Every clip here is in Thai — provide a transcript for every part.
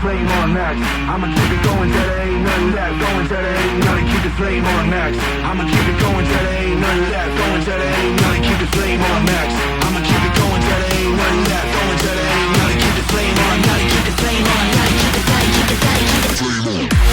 flame on max. I'ma keep it going till there ain't nothing left. Going till there ain't nothing. Keep the flame on max. I'ma keep it going till there ain't nothing left. Going till there ain't nothing. Keep the flame on max. I'ma keep it going till there ain't nothing left. Going till there ain't nothing. Keep the flame on. Keep the flame on. Keep the flame. Keep the flame. Keep the flame on.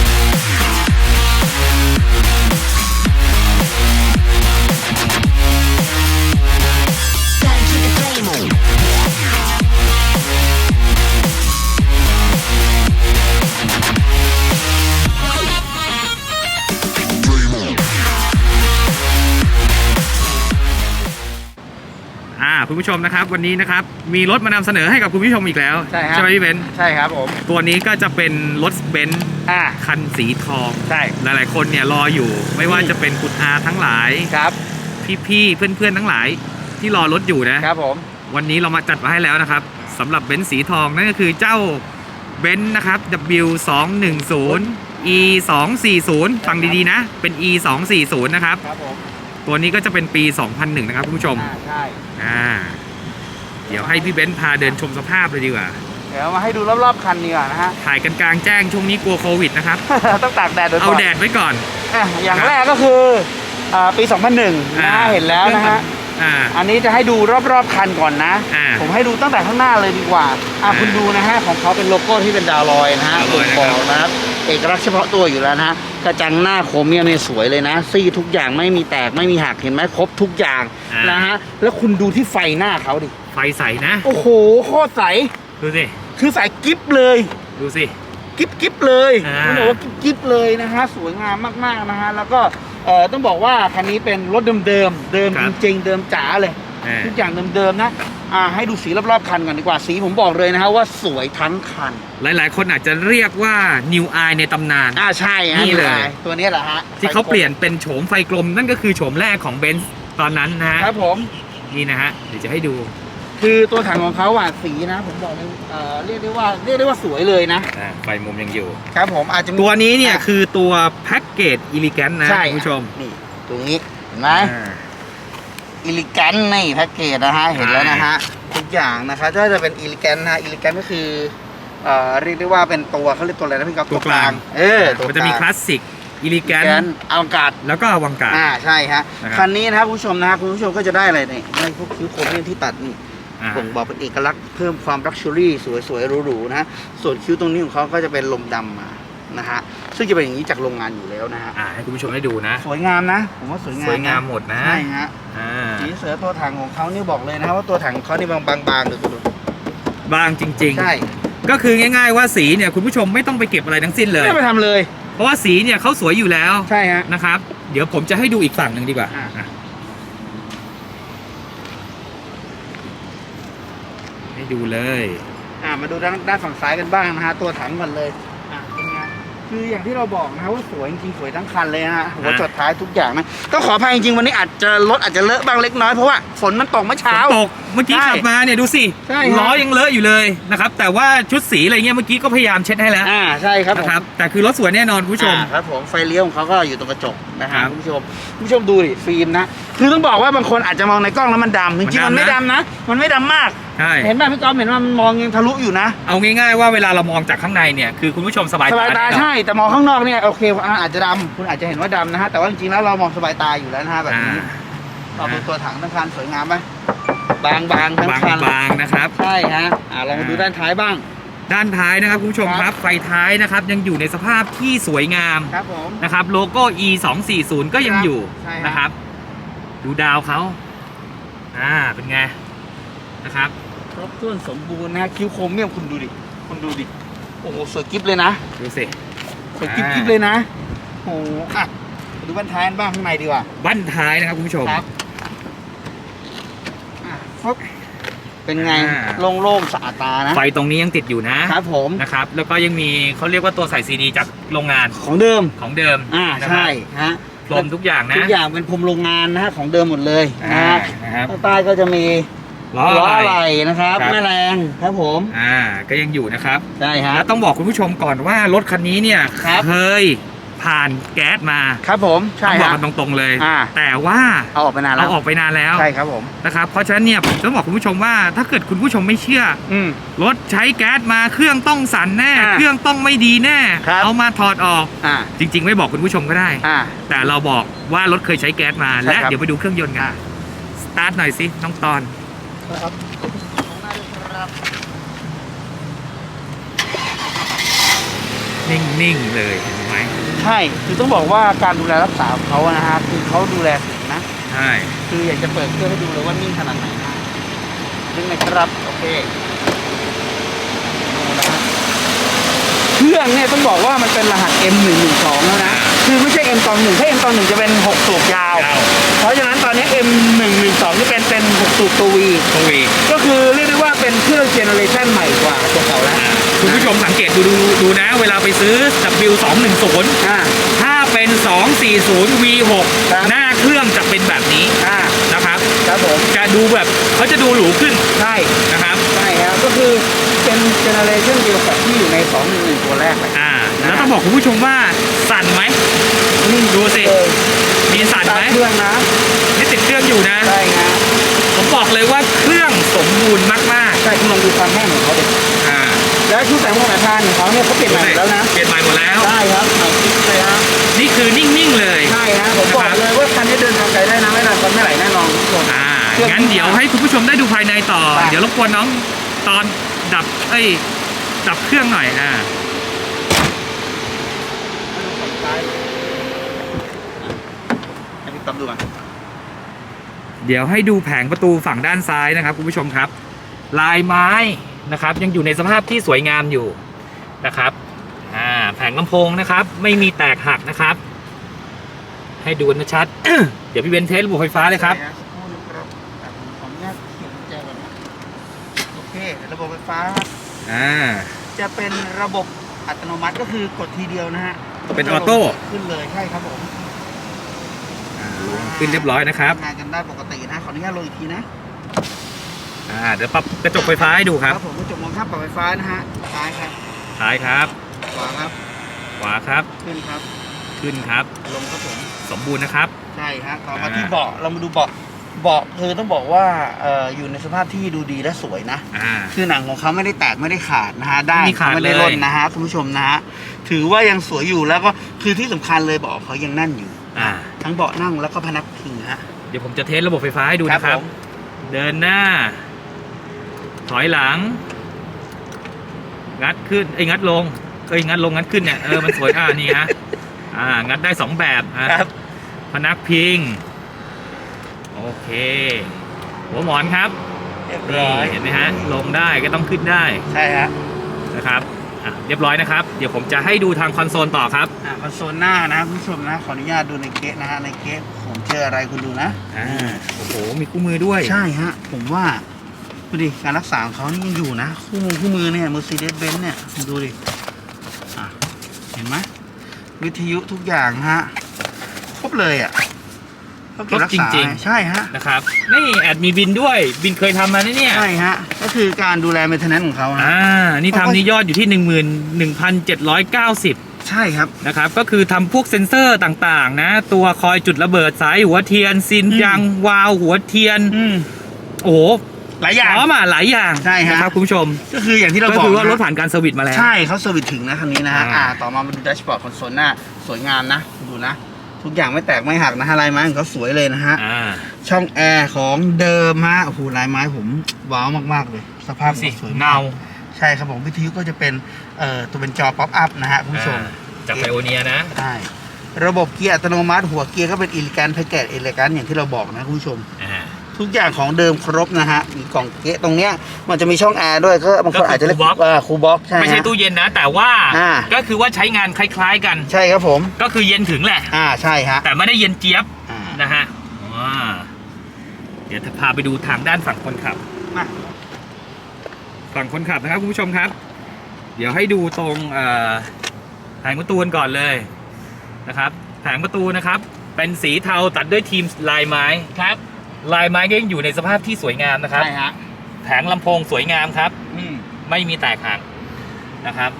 คุณผู้ชมนะครับ วันนี้นะครับมีรถมานำเสนอให้กับคุณผู้ชมอีกแล้วใช่ครับไหมพี่เบนซ์ใช่ครับผมตัวนี้ก็จะเป็นรถเบนซ์อ่าคันสีทอง ใช่หลายๆ คนเนี่ยรออยู่ ไม่ว่าจะเป็นคุณอาทั้งหลาย ครับพี่ๆเพื่อนๆทั้งหลาย ที่รอรถอยู่นะ ครับผม วันนี้เรามาจัดมาให้แล้วนะครับสำหรับเบนซ์สีทองนั่นก็คือเจ้าเบนซ์นะครับ W 2 1 0 E 2 4 0ฟังดีๆนะ เป็น E 2 4 0นะครับ ครับผม ตัวนี้ก็จะเป็นปี 2001 นะครับคุณผู้ชม อ่าใช่อ่า เดี๋ยวให้พี่เบนซ์พาเดินชมสภาพเลยดีกว่า เดี๋ยวมาให้ดูรอบๆคันดีกว่านะฮะ ถ่ายกันกลางแจ้งช่วงนี้กลัวโควิดนะครับ ต้องตากแดดโดยเอาแดดไว้ก่อน อะอย่างครับแรกก็คืออ่าปี 2001นะฮะเห็นแล้วนะฮะอ่า อันนี้จะให้ดูรอบๆคันก่อนนะ อ่าผมให้ดูตั้งแต่ข้างหน้าเลยดีกว่า อะอ่าคุณดูนะฮะของเขาเป็นโลโก้ที่เป็นดาวลอยนะฮะดาวลอยบ่งนะครับ บอกนะครับ เอกลักษณ์เฉพาะตัวอยู่แล้วนะฮะกระจังหน้าโครเมียมเนี่ยสวยเลยนะ ซี่ทุกอย่างไม่มีแตกไม่มีหักเห็นไหมครบทุกอย่างอ่าน นะฮะ แล้วคุณดูที่ไฟหน้าเขาดิ ไฟใสนะ โอ้โหโคตรใส ดูสิ คือใสกิ๊บเลย ดูสิ กิ๊บกิ๊บเลยอ่า ต้องบอกว่ากิ๊บกิ๊บเลยนะฮะสวยงามมากๆนะฮะแล้วก็ เอ่อต้องบอกว่าคันนี้เป็นรถเดิมๆเดิมจริงๆเดิมจ๋าเลย อ่าทุกอย่างเดิมๆนะอ่าให้ดูสีรอบๆคันก่อนดีกว่าสีผมบอกเลยนะฮะว่าสวยทั้งคัน หลายๆ คนอาจจะเรียกว่า New Eye ในตำนาน อ่าใช่ฮะนี่เลย ตัวนี้แหละฮะที่เขาเปลี่ยนเป็นโฉมไฟกลมนั่นก็คือโฉมแรกของเบนซ์ตอนนั้นนะฮะ ครับผม นี่นะฮะ เดี๋ยวจะให้ดู คือตัวถังของเขาอะสีนะ ผมบอกเลยเอ่อเรียกได้ว่าเรียกได้ว่าสวยเลยนะอ่าไฟมุมยังอยู่ ครับผมอาจจะมีตัวนี้เนี่ยอะคือตัวแพ็กเกจอิลิแกนนะใช่คุณผู้ชมนี่ตรงนี้เห็นไหม อ่า อิลิแกนนี่แพ็กเกจนะฮะ เห็นแล้วนะฮะ ทุกอย่างนะครับถ้าจะเป็นอิลิแกนนะฮะอิลิแกนก็คือเอ่อเรียกได้ว่าเป็นตัวเขาเรียกตัวอะไรนะพี่ก๊อฟตัวกลาง เออตัวมันจะมีคลาสสิกอิลิแกแกนนอวกาศ แล้วก็อวังการ อ่าใช่ฮะนะครับ คันนี้นะครับคุณผู้ชมนะฮะคุณผู้ชมก็จะได้อะไรนี่ได้พวกคิ้วโครเมียมที่ตัดนี่อ่า บ่งบอกเป็นเอกลักษณ์เพิ่มความลักชัวรี่สวยๆหรูๆนะฮะส่วนคิ้วตรงนี้ของเขาก็จะเป็นลมดำมานะฮะซึ่งจะเป็นอย่างนี้จากโรงงานอยู่แล้วนะฮะอ่าให้คุณผู้ชมได้ดูนะ สวยงามนะ ผมว่าสวยงามสวยงามนะหมดนะใช่ฮะอ่าสีเสือตัวถังของเขานี่บอกเลยนะฮะว่าตัวถังของเขานี่บางๆดูดูบางจริงใช่ๆก็คือง่ายๆว่าสีเนี่ยคุณผู้ชมไม่ต้องไปเก็บอะไรทั้งสิ้นเลยไม่ไปทำเลย เพราะว่าสีเนี่ยเขาสวยอยู่แล้วใช่ฮะนะครับ เดี๋ยวผมจะให้ดูอีกฝั่งหนึ่งดีกว่า อะ อะให้ ดูเลย อ่ามาดูด้านด้านฝั่งซ้ายกันบ้างนะฮะตัวถังก่อนเลยอะเป็นไงคืออย่างที่เราบอกนะฮะว่าสวยจริงๆสวยทั้งคันเลยนะฮะหัวจดท้ายทุกอย่างนะต้องขออภัยจริงๆวันนี้อาจจะรถอาจจะเลอะบ้างเล็กน้อยเพราะว่าฝนมันตกเมื่อฝเช้า นตกเมื่อกี้ใช่ขับมาเนี่ยดูสิใช่ครับ ล้อยังเลอะอยู่เลยนะครับแต่ว่าชุดสีอะไรเงี้ยเมื่อกี้ก็พยายามเช็ดให้แล้วอ่าใช่ครับผมนะครับแต่คือรถสวยแน่นอนคุณผู้ชม อ่าครับผมไฟเลี้ยวของเขาก็อยู่ตรงกระจก นะฮะครับคุณผู้ชมคุณผู้ชมดูดิฟิล์มนะคือต้องบอกว่าบางคนอาจจะมองในกล้องแล้วมันดำจริงๆมัมันนดำนะ ไม่ดำนะ มันไม่ดำมาก ใช่เห็นไหมพี่ก๊อฟเห็นว่ามันมองยังทะลุอยู่นะเอาง่ายๆว่าเวลาเรามองจากข้างในเนี่ยคือคุณผู้ชมสบายสบายตาแน่นอนใช่แต่มองข้างนอกเนี่ยโอเคอ่าอาจจะดำคุณอาจจะเห็นว่าดำนะฮะแต่ว่าจริงๆแล้วเรามองสบายตาอยู่แล้วนะฮะแบบอ่านี้เราดูตัวถังทั้งคันสวยงามไหมบางๆทั้งบางคันบางๆนะครับ ใช่ฮะอ่าลองมาดูด้านท้ายบ้าง ด้านท้ายนะครับคุณผู้ชมครับครับไฟท้ายนะครับยังอยู่ในสภาพที่สวยงามครับผม นะครับโลโก้ e 2 4 0ก็ยังอยู่ใช่ครับ นะครับ ดูดาวเขาอ่าเป็นไงนะครับครบถ้วนสมบูรณ์นะฮะคิ้วโครเมียมคุณดูดิคุณดูดิโอ้โหสวยกิ๊บเลยนะดูสิ สวยกิ๊บอ่า กิ๊บเลยนะโอ้โหอะมาดูบ้านท้ายกันบ้างข้างในดีกว่า บั้นท้ายนะครับคุณผู้ชม ครับอะฟึบ เป็นไงอ่า โล่งๆสะอาดตานะไฟตรงนี้ยังติดอยู่นะครับผมนะครับ แล้วก็ยังมีเขาเรียกว่าตัวใส่ซีดีจากโรงงานของเดิม ของเดิมอ่านะคใช่รับฮะพรมทุกอย่างนะทุกอย่างเป็นพรมโรงงานนะฮะของเดิมหมดเลยนะอ่าฮะนะครับข้างใต้ก็จะมีล้อล้ออะอะไหไหล่ล่นะครับ ครับ แม่แรงครับผมอ่าก็ยังอยู่นะครับใช่ฮะ แล้วต้องบอกคุณผู้ชมก่อนว่ารถคันนี้เนี่ยครับ เคย ผ่านแก๊สมาครับผมใช่ต้องบอกฮะ กันตรงๆเลย อ่า แต่ว่าเอาออกไปนานแล้เราวออกไปนานแล้วใช่ครับผม นะครับเพราะฉะนั้นเนี่ยผมต้องบอกคุณผู้ชมว่าถ้าเกิดคุณผู้ชมไม่เชื่อ อืม รถใช้แก๊สมาเครื่องต้องสั่นแน่ อ่าเครื่องต้องไม่ดีแน่ ครับ เอามาถอดออก อ่าจริง ๆ ไม่บอกคุณผู้ชมก็ได้ อ่า แต่เราบอกว่ารถเคยใช้แก๊สมาใช่และครับ เดี๋ยวไปดูเครื่องยนต์กันอ่าสตาร์ทหน่อยสิน้องตอนครับนิ่งๆเลยเห็นไหมใช่ คือต้องบอกว่าการดูแลรักษาของเขาอะนะฮะคือเขาดูแลถึงนะ ใช่ คืออยากจะเปิดเครื่องให้ดูเลยว่านิ่งขนาดไหนนะนิ่งไหมครับ โอเคดูนะฮะเครื่องเนี่ยต้องบอกว่ามันเป็นรหัส M112 แล้วนะ คือไม่ใช่ M ตอนหนึ่งถ้า M ตอนหนึ่งจะเป็น6 เวลาไปซื้อ W210 อ่า ถ้าเป็น 240 V6 ครับ หน้าเครื่องจะเป็นแบบนี้อ่านะครับ ครับผมจะดูแบบเขาจะดูหรูขึ้นใช่นะครับ ใช่ครับก็คือเป็นเจเนอเรชันเดียวกับที่อยู่ใน211ตัวแรกเลย อ่า แล้วต้องบอกคุณผู้ชมว่าสั่นไหมนี่ดูสิเลยมีสั่นตามไหม เครื่องนะ นี่ติดเครื่องอยู่ งั้นเดี๋ยวให้คุณผู้ชมได้ดูภายในต่อ ไป เดี๋ยวรบกวนน้องตอนดับเอ้ยดับเครื่องหน่อยอ่าให้พี่ต๊อบดูก่อนเดี๋ยวให้ดูแผงประตูฝั่งด้านซ้ายนะครับคุณผู้ชมครับ ลายไม้นะครับ ยังอยู่ในสภาพที่สวยงามอยู่นะครับอ่าแผงลำโพงนะครับ ไม่มีแตกหักนะครับ ให้ดูกันชัด เดี๋ยวพี่เบนเทสระบบไฟฟ้าเลยครับ ใช่ฮะ ระบบไฟฟ้าอ่า จะเป็นระบบอัตโนมัติก็คือกดทีเดียวนะฮะเป็นออโต้ ขึ้นเลยใช่ครับผมขึ้นเรียบร้อยนะครับ ทำงานกันได้ปกตินะขออนุญาตลงอีกทีนะอ่า เดี๋ยวปรับกระจกไฟฟ้าให้ดูครับ ผมกระจกมองข้ามปรับไฟฟ้านะฮะซ้ายครับซ้ายครับ ขวาครับขวาครับ ขึ้นครับขึ้นครับ ลงครับผม สมบูรณ์นะครับ ใช่ฮะต่อมาอ่า ที่เบาะเรามาดูเบาะ เบาะคือต้องบอกว่าเอ่ออยู่ในสภาพที่ดูดีและสวยนะ อ่า คือหนังของเขาไม่ได้แตกไม่ได้ขาดนะฮะได้ไม่มีขาดไม่ได้เลย ร่นนะฮะคุณผู้ชมนะฮะถือว่ายังสวยอยู่แล้วก็คือที่สำคัญเลยเบาะเขายังแน่นอยู่ อ่า ทั้งเบาะนั่งแล้วก็พนักพิงฮะเดี๋ยวผมจะเทสระบบไฟฟ้าให้ดูนะครับ ผมเดินหน้า ถอยหลัง งัดขึ้นเอ้ยงัดลงเอ้ยงัดลงงัดขึ้นเนี่ยเออมันสวยอ่านี่ฮะอ่า งัดได้สองแบบอะครับพนักพิง โอเค หัวหมอนครับเรียบนี่ร้อยเห็นไหมฮะลงได้ก็ต้องขึ้นได้ใช่ฮะนะครับอะเรียบร้อยนะครับ เดี๋ยวผมจะให้ดูทางคอนโซลต่อครับอ่าคอนโซลหน้านะคุณผู้ชมนะ ขออนุญาตดูในเกะนะฮะในเกะผมเจออะไรคุณดูนะอ่าโอ้โหมีคู่มือด้วย ใช่ฮะผมว่าดูดิการรักษาของเขานี่ยังอยู่นะ คู่มือคู่มือเนี่ย Mercedes Benz เนี่ยดูดิอะเห็นไหมวิทยุทุกอย่างฮะครบเลยอะ เขาเก็บรักษาครบจริงๆ ใช่ฮะ นะครับนี่แอดมีบินด้วยบินเคยทำมานะเนี่ยใช่ฮะ ก็คือการดูแลเมนเทนแนนของเขานะอ่านี่ทำนี่ยอดอยู่ที่ 11,790 ใช่ครับ นะครับก็คือทำพวกเซ็นเซอร์ต่างๆ นะ ตัวคอยจุดระเบิดสายหัวเทียนซินอืมยังวาล์วหัวเทียน อืมโอ้โหหลายอย่าง พร้อมอะหลายอย่างใช่ฮะ นะครับคุณผู้ชม ก็คืออย่างที่เราก็บอกคือว่ารถนะผ่านการเซอร์วิสมาแล้ว ใช่เขาเซอร์วิสถึงนะคันนี้นะฮะอ่า อ่าต่อมามาดูแดชบอร์ดคอนโซลหน้า สวยงามนะ ดูนะ ทุกอย่างไม่แตกไม่หักนะฮะลายไม้ของเขาสวยเลยนะฮะ อ่า ช่องแอร์ของเดิมฮะโอ้โหลายไม้ผมว้าวมากๆเลย สภาพสิสวยมกเงาใช่ครับผมวิทยุก็จะเป็นเอ่อตัวเป็นจอป๊อปอัพนะฮะคุณผู้ชม อ่าจากไพโอเนียนะ ใช่ระบบเกียร์อัตโนมัติหัวเกียร์ก็เป็นอิลิการแพ็กเกจอิลิการอย่างที่เราบอกนะคุณผู้ชมอ่า ทุกอย่างของเดิมครบนะฮะมีกล่องเก๊ะตรงเนี้ยมันจะมีช่องแอร์ด้วยก็บางคนอาจจะเรียกก็คือว่าคูบ็อกใช่ไม่ใช่ฮะ ตู้เย็นนะ แต่ว่าอ่า ก็คือว่าใช้งานคล้ายๆกัน ใช่ครับผม ก็คือเย็นถึงแหละ อ่าใช่ฮะแต่ไม่ได้เย็นเจี๊ยบอ่านะฮะอ่าเดี๋ยวจะพาไปดูทางด้านฝั่งคนขับ มาฝั่งคนขับนะครับคุณผู้ชมครับ เดี๋ยวให้ดูตรงเอ่อแผงประตูกันก่อนเลยนะครับแผงประตูนะครับ เป็นสีเทาตัดด้วยทีมลายไม้ครับ ลายไม้ก็ยังอยู่ในสภาพที่สวยงามนะครับใช่ฮะแผงลำโพงสวยงามครับ อืมไม่มีแตกหักนะครับ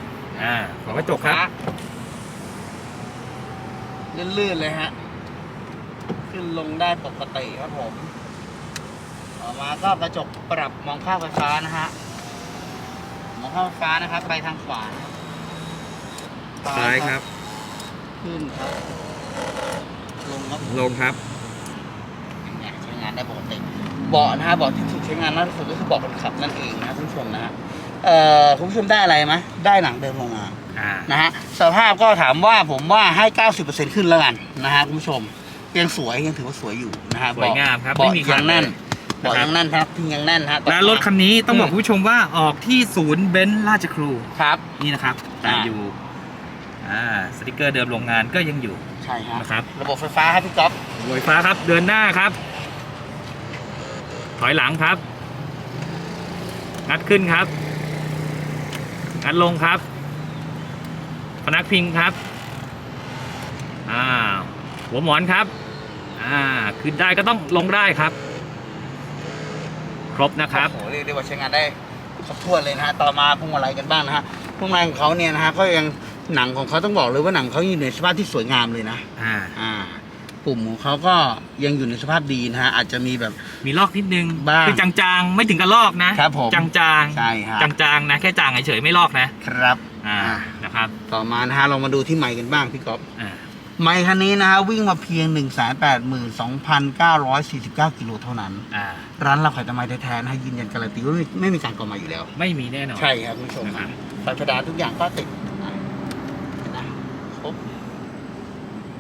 อ่าขอกระจกครับ ลื่นๆเลยฮะ ขึ้นลงได้ปกติครับผม ต่อมาก็กระจกปรับมองข้ามไฟฟ้านะฮะ มองข้ามไฟฟ้านะครับ ไปทางขวานะครับซ้ายครับ ขึ้นครับ ลงครับ ลงครับเนี่ยใช้งาน ได้ปกติ เบาะนะฮะเบาะที่ถูกใช้งานมากที่สุดก็คือเบาะคนขับนั่นเองนะคุณผู้ชมนะฮะเอ่อคุณผู้ชมได้อะไรไหมได้หนังเดิมโรงงานอ่านะฮะสภาพก็ถามว่าผมว่าให้ 90%ขึ้นแล้วกันนะฮะคุณผู้ชมยังสวยยังถือว่าสวยอยู่นะฮะสวยงามครับเบาะไม่มีขาดยังแน่นเลย เบาะนะครับยังแน่นครับทิ้งยังแน่นฮะและรถคันนี้ต้องบอกคุณผู้ชมว่าออกที่ศูนย์เบนซ์ราชครู ครับ นี่นะครับแต่อ่า อยู่อ่าสติกเกอร์เดิมโรงงานก็ยังอยู่ใช่ฮะนะครับ ระบบไฟฟ้าครับพี่ก๊อฟรวยฟ้าครับเดินหน้าครับ ถอยหลังครับ งัดขึ้นครับ งัดลงครับพนักพิงครับ อ่า หัวหมอนครับ อ่า ขึ้นได้ก็ต้องลงได้ครับ ครบนะครับโอ้โหเรียกได้ว่าใช้งานได้ครบถ้วนเลยนะฮะ ต่อมาพวงมาลัยกันบ้างนะฮะ พวงมาลัยของเขาเนี่ยนะฮะก็ยังหนังของเขาต้องบอกเลยว่าหนังเขาอยู่ในสภาพที่สวยงามเลยนะ อ่า อ่า ปุ่มของเขาก็ยังอยู่ในสภาพดีนะฮะอาจจะมีแบบ มีลอกนิดนึงบ้างคือจางๆ ไม่ถึงกับลอกนะครับผมจางๆใช่ฮะ จางๆนะแค่จางเฉยๆไม่ลอกนะครับอ่า นะครับต่อมานะฮะเรามาดูที่ไมค์กันบ้างพี่ก๊อฟอ่าไมค์คันนี้นะฮะวิ่งมาเพียง 1 8 2 9 4 9กิโลเท่านั้น อ่าร้านเราขายแต่ไมค์แท้ๆนะฮะยืนยันการันตีว่าไม่ไม่มีการกอไมค์อยู่แล้ว ไม่มีแน่นอนใช่ครับคุณผู้ชมนะครับไฟเพดานทุกอย่างก็ติดอะเห็นนะครบ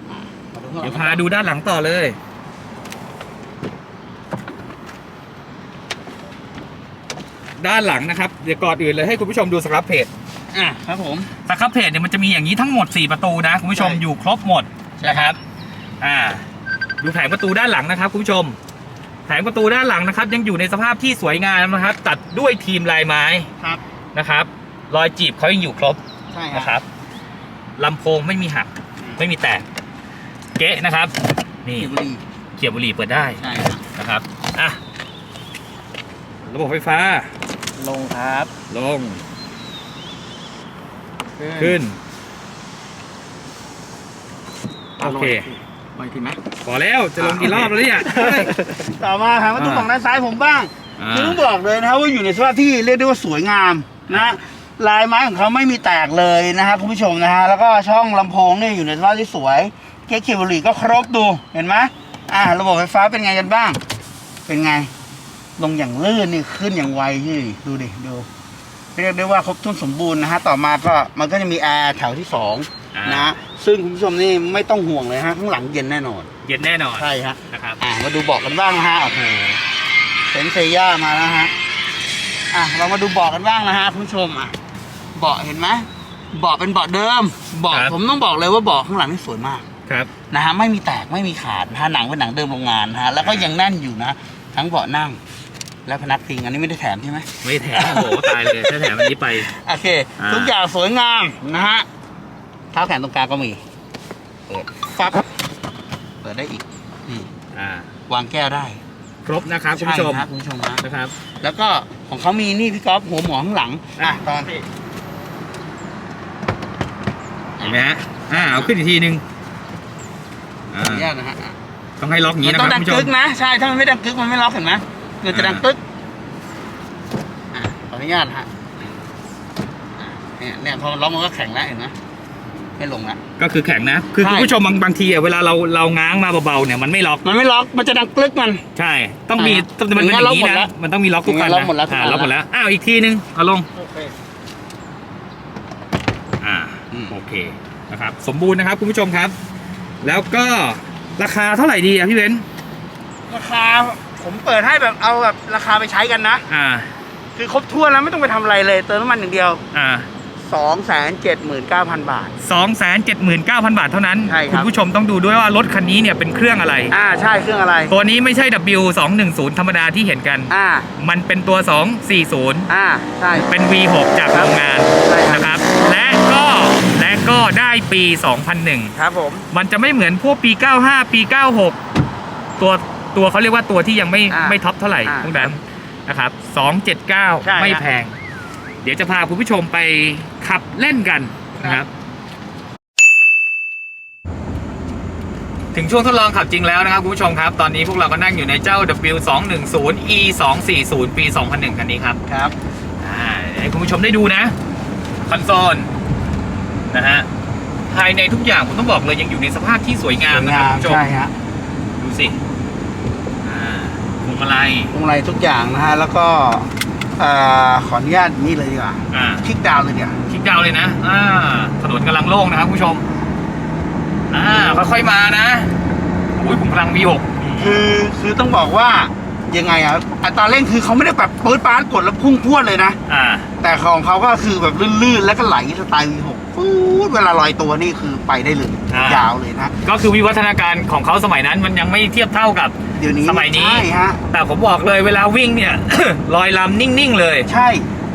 อะมาดูข้างหลัง เดี๋ยวพาดูด้านหลังต่อเลย ด้านหลังนะครับ เดี๋ยวก่อนอื่นเลยให้คุณผู้ชมดูสครับเพจอะครับผมสครับเพจเนี่ยมันจะมีอย่างนี้ทั้งหมด 4 ประตูนะ คุณผู้ชมใช่ อยู่ครบหมดใช่นะครับ อ่า ดูแผงประตูด้านหลังนะครับคุณผู้ชม แผงประตูด้านหลังนะครับ ยังอยู่ในสภาพที่สวยงามนะครับ ตัดด้วยทีมลายไม้ครับ นะครับ รอยจีบเขายังอยู่ครบใช่นะคครับรับลำโพงไม่มีหัก ไม่มีแตก เก๊ะนะครับ นี่เขียวบุรีเขียบบุหรี่เปิดได้ใช่ครับนะครับอะระบบไฟฟ้า ลงครับ ลง ขึ้น โอเคไปทีไหมพอแล้วจะลงกี่รอบแล้วเนี่ยเฮ้ยต่อมาครับมาดูอ่าฝั่งด้านซ้ายผมบ้างอ่าคือต้องบอกเลยนะครับว่าอยู่ในสภาพที่เรียกได้ว่าสวยงามนะฮะลายไม้ของเขาไม่มีแตกเลยนะครับคุณผู้ชมนะฮะแล้วก็ช่องลำโพงเนี่ยอยู่ในสภาพที่สวย เก๊กเคเบิลก็ครบดูเห็นไหมอ่า ระบบไฟฟ้าเป็นไงกันบ้าง เป็นไง ลงอย่างลื่นนี่ขึ้นอย่างไวที่ดูดิดูเรียกได้ว่าครบถ้วนสมบูรณ์นะฮะต่อมาก็มันก็จะมีแอร์แถวที่สองอ่านะฮะซึ่งคุณผู้ชมนี่ไม่ต้องห่วงเลยฮะข้างหลังเย็นแน่นอน เย็นแน่นอน ใช่ฮะนะครับอะมาดูเบอกกันบ้างนะฮะโอ้โหเซนเซย่ามาแล้วฮะอะเรามาดูเบอกกันบ้างนะฮะคุณผู้ชมอะเบาะเห็นไหมเบาะเป็นเบาะเดิมเบาะครับผมต้องบอกเลยว่าเบาะข้างหลังนี่สวยมาก ครับนะฮะไม่มีแตกไม่มีขาดนะฮะหนังเป็นหนังเดิมโรงงานนะฮะแล้วก็ยังแน่นอยู่นะทั้งเบาะนั่ง และพนักพิงอันนี้ไม่ได้แถมใช่ไหมไม่แถมโอ้โหตายเลยถ้าแถมอันนี้ไปโอเคอ่าทุกอย่างสวยงามนะฮะเท้าแขนตรงกลางก็มีเปิดฟับเปิดได้อีกนี่อ่าวางแก้วได้ ครบนะครับคุณผู้ชมใครับคุณผู้ชมฮะนะครับ แล้วก็ของเขามีนี่พี่ก๊อฟหัวหมอข้างหลังอะตอนเห็นไหมฮะอ่าเอาขึ้นอีกทีนึง ขอ่าออนุญาตนะฮะอะต้องให้ล็อกอย่างมันี้นนะคต้อรับงดัคุงณผู้ชกึมกนะ ใช่ ถ้ามันไม่ดังกึกมันไม่ล็อกเห็นไหมมันจะดังอ่ากึกอะขออนุญาตฮะอะเนี่ยเนี่ยพอมันล็อกมันก็แข็งแล้วเห็นไหมไม่ลงละ ก็คือแข็งนะ คือใช่ คุณผู้ชมบางบางทีอะเวลาเราเราง้างมาเบาๆเนี่ยมันไม่ล็อกมันไม่ล็อกมันจะดังกึกมัน ใช่ ต้องมีอ่าต้องมันเป็นอย่างนี้อย่างเงี้ยล็อกหมดแล้นะวมันต้องมีล็อกทุกคันอย่างเงี้ยล็อกหมดแล้วนะอ่าทุกคันล็อกหมดแล้วอ้าวอีกทีนึงเอาลง โอเค อ่าอืม โอเคนะครับสมบูรณ์นะครับคุณผู้ชมครับ แล้วก็ราคาเท่าไหร่ดีอะพี่เบนซ์ราคาผมเปิดให้แบบเอาแบบราคาไปใช้กันนะ อ่า คือครบถ้วนแล้วไม่ต้องไปทำอะไรเลยเติมน้ำมันอย่างเดียว อ่า2 7 9 0 0 0 บาท สองแสนเจ็ดหมื่นเก้าพันบาทเท่านั้น ใช่ครับณผู้ชมต้องดูด้วยว่ารถคันนี้เนี่ยเป็นเครื่องอะไร อ่าใช่เครื่องอะไร ตัวนี้ไม่ใช่ W 2 1 0 ธรรมดาที่เห็นกัน อ่า มันเป็นตัว 240 อ่าใช่ เป็น V6 จากโรงงานใช่ครับ นะครับ และ ก็และก็ได้ปี 2001 ครับผม มันจะไม่เหมือนพวกปี 95 ปี 96 ตัวตัวเขาเรียกว่าตัวที่ยังไม่อ่าไม่ท็อปเท่าไหร่อ่าพวกนั้นนะครับ ใช่279 ไม่ครับแพง เดี๋ยวจะพาคุณผู้ชมไปขับเล่นกันนะครับ ถึงช่วงทดลองขับจริงแล้วนะครับคุณผู้ชมครับ ตอนนี้พวกเราก็นั่งอยู่ในเจ้า W210 E 2 4 0 ปี 2001 คันนี้ครับ ครับ อ่าให้คุณผู้ชมได้ดูนะ คอนโซล นะฮะภายในทุกอย่างผมต้องบอกเลยยังอยู่ในสภาพที่สวยงามนะครับคุณผู้ชมใช่ฮะดูสิอ่าพวงมาลัยพวงมาลัยทุกอย่างนะฮะแล้วก็เอ่อขออนุญาตนี่เลยดีกว่าอ่า คลิกดาวน์เลยเดี๋ยวคลิกดาวน์เลยนะ อ่า ถนนกำลังโล่งนะครับคุณผู้ชม อ่า ค่อยๆมานะ อุ้ยผมพลัง V6 คือคือต้องบอกว่ายังไงอะอัตราเร่งคือเขาไม่ได้แบบปื๊ดปาดกดแล้วพุ่งพรวดเลยนะ อ่า แต่ของเขาก็คือแบบลื่นๆแล้วก็ไหลสไตล์ V6 ฟูดเวลาลอยตัวนี่คือไปได้เลยอ่าย ยาวเลยนะก็คือวิวัฒนาการของเขาสมัยนั้นมันยังไม่เทียบเท่ากับ เดี๋ยวนี้สมัยนี้ ใช่ฮะ แต่ผมบอกเลยเวลาวิ่งเนี่ย ลอยลำนิ่ง ๆ เลย ใช่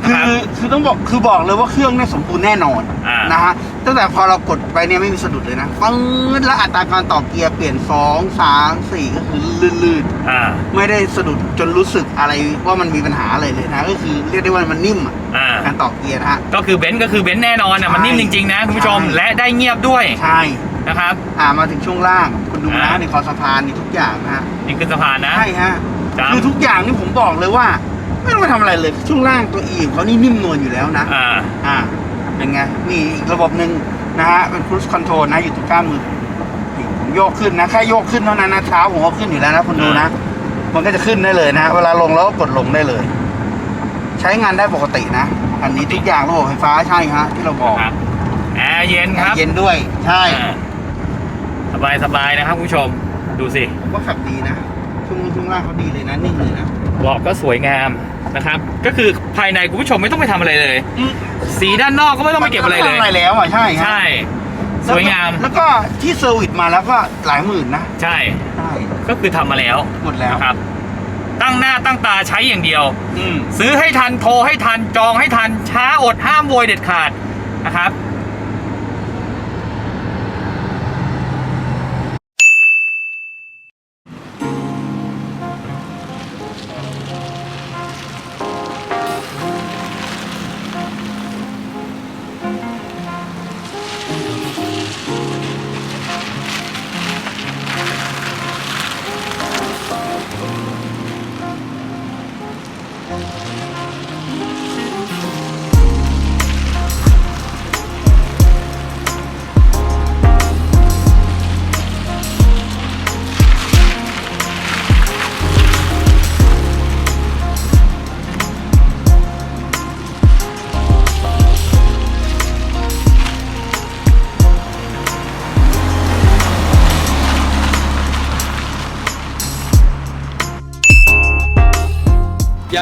คืครัอบคือต้องบอกคือบอกเลยว่าเครื่องเนี่ยสมบูรณ์แน่นอนอ่าน นะฮะ ตั้งแต่พอเรากดไปเนี่ยไม่มีสะดุดเลยนะปึ้งแล้วอัตราการต่อเกียร์เปลี่ยนสองสามสี่ก็คือลื่นอ่า ๆไม่ได้สะดุดจนรู้สึกอะไรว่ามันมีปัญหาอะไรเลยนะ ก็คือเรียกได้ว่ามันนิ่มอะอ่า การต่อเกียร์นะฮะ ก็คือเบนซ์ก็คือเบนซ์แน่นอนอะ มันนิ่มจริง ๆ นะ คุณผู้ชม ใช่ และได้เงียบด้วยใช่ นะครับ อ่ามาถึงช่วงล่าง คุณดูนะอ่า ในคอสะพานนี่ทุกอย่างนะฮะนี่คือสะพานนะ ใช่ฮะครับ คือทุกอย่างนี่ผมบอกเลยว่า ไม่ต้องไปทำอะไรเลยช่วงล่างตัวอีของเขานี่นิ่มนวลอยู่แล้วนะ อ่า อ่า เป็นไง นี่อีกระบบหนึ่งนะฮะ เป็น cruise control นะ อยู่ตรงกล้ามมือนี่ผมโยกขึ้นนะ แค่โยกขึ้นเท่านั้นนะเท้าผมก็ขึ้นอยู่แล้วนะคุณดูนะ มันก็จะขึ้นได้เลยนะ เวลาลงแล้วก็กดลงได้เลย ใช้งานได้ปกตินะ อันนี้ทุกอย่างระบบไฟฟ้าใช่ฮะที่เราบอกครับแอร์เย็นครับเย็นด้วย ใช่สบายสบายๆนะครับคุณผู้ชม ดูสิ ผมว่าขับดีนะ ช่วงช่วงล่างเขาดีเลยนะนิ่งเลยนะเบาะก็สวยงามนะครับ ก็คือภายในคุณผู้ชมไม่ต้องไปทำอะไรเลย สีด้านนอกก็ไม่ต้องไปเก็บอะไรเลยม่ต้งทำอะไรแล้วอะใช่ฮะใช่ สวยงาม แล้วก็ที่เซอร์วิสมาแล้วก็หลายหมื่นนะใช่ ใช่ก็คือทำมาแล้วหมดแล้วนะครับ ตั้งหน้าตั้งตาใช้อย่างเดียว อืมซื้อให้ทันโทรให้ทันจองให้ทันช้าอดห้ามโวยเด็ดขาดนะครับ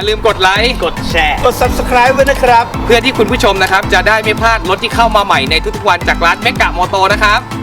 อย่าลืมกดไลค์กดแชร์ กด subscribe ไว้นะครับ เพื่อที่คุณผู้ชมนะครับ จะได้ไม่พลาดรถที่เข้ามาใหม่ในทุกๆวันจากร้านเมกะโมโตนะครับ